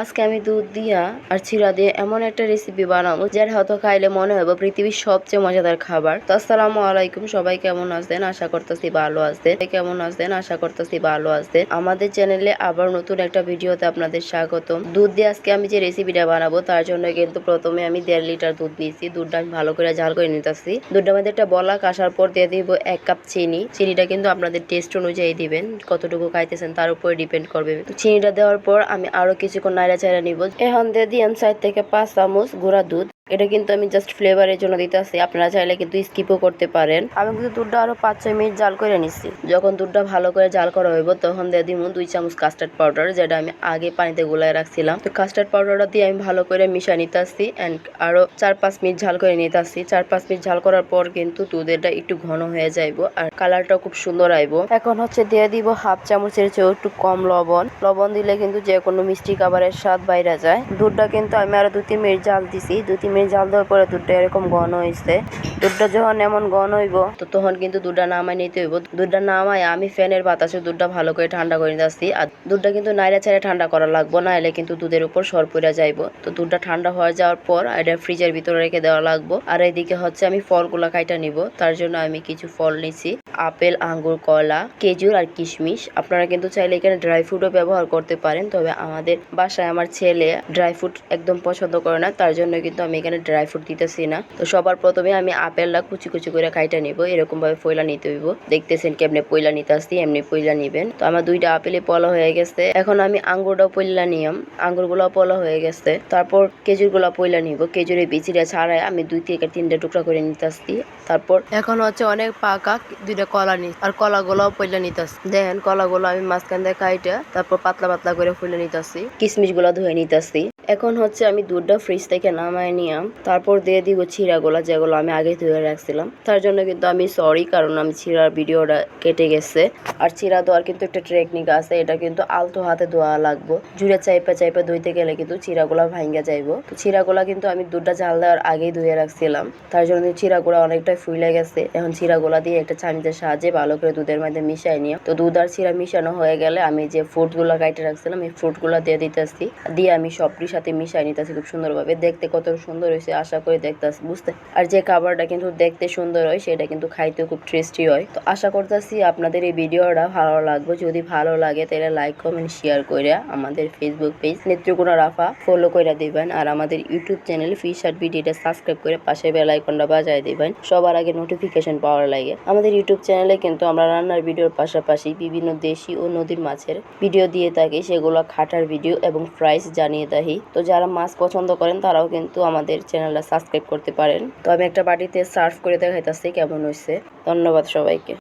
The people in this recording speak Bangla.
আজকে আমি দুধ দিয়া আর চিরা দিয়ে এমন একটা রেসিপি বানাবো যার হয়তো খাইলে মনে হবে পৃথিবীর সবচেয়ে মজাদার খাবার। তো আসসালামু আলাইকুম, সবাই কেমন আছেন? আশা করতেছি ভালো সবাই কেমন আছেন? আশা করতেছি ভালো আছেন। আমাদের চ্যানেলে আবার নতুন একটা ভিডিওতে আপনাদের স্বাগতম। দুধ দিয়ে আজকে আমি যে রেসিপিটা বানাবো, তার জন্য কিন্তু প্রথমে আমি দেড় লিটার দুধ নিয়েছি। দুধটা আমি ভালো করে ঝাল করে নিতেছি। দুধটার মধ্যে একটা বলাক আসার পর দিয়ে দিব এক কাপ চিনি। চিনিটা কিন্তু আপনাদের টেস্ট অনুযায়ী দিবেন। কতটুকু খাইতেছেন তার উপরে ডিপেন্ড করবে। চিনিটা দেওয়ার পর আমি আরও কিছুক্ষণ নাড়া চাড়া নিব। এখন দিয়ে দিয়াম সাইড থেকে পাঁচ চামচ গুঁড়া দুধ। এটা কিন্তু আমি জাস্ট ফ্লেভারের জন্য দিতে আসি আপনারা চাইলে কিন্তু স্কিপও করতে পারেন। আমি কিন্তু দুধটা আরও পাঁচ ছয় মিনিট জাল করে নিচ্ছি যখন দুধটা ভালো করে জাল করা হইব তখন দিয়ে দিব দুই চামচ কাস্টার্ড পাউডার যেটা আমি আগে পানিতে গোলায় রাখছিলাম। তো কাস্টার্ড পাউডারটা দিয়ে আমি ভালো করে মিশা নিতে আসছি অ্যান্ড আরও চার পাঁচ মিনিট ঝাল করে নিতে আসছি চার পাঁচ মিনিট ঝাল করার পর কিন্তু দুধেরটা একটু ঘন হয়ে যাইব আর কালারটাও খুব সুন্দর আইব। এখন হচ্ছে দিয়ে দিব হাফ চামচের চেয়েও একটু কম লবণ। লবণ দিলে কিন্তু যে কোনো মিষ্টি খাবারের স্বাদ বাইরে যায়। দুধটা কিন্তু আমি আরও দু তিন মিনিট জাল দিছি। দু তিন মিনিট জাল দেওয়ার পরে দুধটা এরকম ঘন হয়েছে দুধটা যখন এমন ঘন হইব, তো তখন কিন্তু দুধটা নামাই নিতে হইব। দুধটা নামাই আমি ফ্যানের বাতাসে দুধটা ভালো করে ঠান্ডা করে নিতেছি। আর দুধটা কিন্তু নাইরা ছাড়া ঠান্ডা করা লাগবো না এলে কিন্তু দুধের উপর সর পড়ে যাইব। তো দুধটা ঠান্ডা হয়ে যাওয়ার পর এটা ফ্রিজের ভিতরে রেখে দেওয়া লাগবো। আর এইদিকে হচ্ছে আমি ফলগুলা কাইটা নিব। তার জন্য আমি কিছু ফল নিছি। আপেল, আঙ্গুর, কলা, খেজুর আর কিশমিশ। আপনারা কিন্তু চাইলে এখানে ড্রাই ফ্রুটও ব্যবহার করতে পারেন। তবে আমাদের বাসায় আমার ছেলে ড্রাই ফ্রুট একদম পছন্দ করে না। তার জন্য কিন্তু আমি এখানে ড্রাই ফ্রুট দিতেছি না। তো সবার প্রথমে আমি আপেলটা কুচি কুচি করে খাইটা নিব এরকম ভাবে পয়লা নিতে হইব। দেখতেছেন কেমনে পয়লা নিতে আসছি এমনি পয়লা নিবেন। তো আমার দুইটা আপেলে পলা হয়ে গেছে। এখন আমি আঙ্গুরটাও পয়লা নিয়ম আঙ্গুরগুলো পলা হয়ে গেছে। তারপর খেজুরগুলা পয়লা নিব খেজুরের বিচিটা ছাড়াই আমি দুই থেকে তিনটা টুকরা করে নিতে আসছি তারপর এখন হচ্ছে অনেক পাকা, দুইটা কলা নি, আর কলা গুলাও পয়লা নিতেছি। দেখেন কলা গুলো আমি মাঝখান দিয়ে খাইটা, তারপর পাতলা পাতলা করে ফুলে নিতেছি। কিশমিশগুলা ধুয়ে নিতেছি। এখন হচ্ছে আমি দুধটা ফ্রিজ থেকে নামায় নিয়াম তারপর দিয়ে দিব চিড়াগুলা যেগুলো আমি আগে ধুয়ে রাখছিলাম। তার জন্য কিন্তু আমি সরি কারণ আমি চিড়ার ভিডিওটা কেটে গেছে। আর চিড়া দেওয়ার কিন্তু একটা টেকনিক আছে, এটা কিন্তু আলতো হাতে ধোয়া লাগবো। জুড়ে চাইপে চাইপে ধুইতে গেলে কিন্তু চিড়াগুলা ভাঙ্গা যাইবো। তো চিড়াগুলা কিন্তু আমি দুধটা জাল দেওয়ার আগেই ধুয়ে রাখছিলাম। তার জন্য চিড়াগুলা অনেকটাই ফুলে গেছে। এখন চিড়াগুলা দিয়ে একটা চামিচের সাহায্যে ভালো করে দুধের মধ্যে মিশাই নিয়ে তো দুধ আর ছিঁড়া মিশানো হয়ে গেলে আমি যে ফ্রুটগুলা কাইটে রাখছিলাম, এই ফ্রুটগুলা দিয়ে দিতেছি। দিয়ে আমি সবটির সাথে মিশাই নিতেছি খুব সুন্দরভাবে। দেখতে কত সুন্দর হয়েছে, আশা করে দেখতেছি, বুঝতে। আর যে খাবারটা কিন্তু দেখতে সুন্দর হয়, সেটা কিন্তু খাইতে খুব টেস্টি হয়। তো আশা করতেছি আপনাদের এই ভিডিওটা ভালো লাগবে। যদি ভালো লাগে, তাহলে লাইক কমেন্ট শেয়ার করে আমাদের Facebook page Netrokona Rafa follow করে দিবেন। আর আমাদের ইউটিউব চ্যানেল ফিশ আর ভিডিওটা সাবস্ক্রাইব করে পাশে বেল আইকনটা বাজায় দিবেন। সবার আগে নোটিফিকেশন পাওয়ার লাগে। আমাদের ইউটিউব চ্যানেলে কিন্তু আমরা রান্নার ভিডিওর পাশাপাশি বিভিন্ন দেশি ও নদীর মাছের ভিডিও দিয়ে থাকি। সেগুলো খাটার ভিডিও এবং প্রাইস জানিয়ে থাকি। তো যারা মাছ পছন্দ করেন, তারাও কিন্তু আমাদের চ্যানেলটা সাবস্ক্রাইব করতে পারেন। তো আমি একটা বাটিতে সার্ভ করে দেখাইতেছি, কেমন হয়েছে ধন্যবাদ সবাইকে।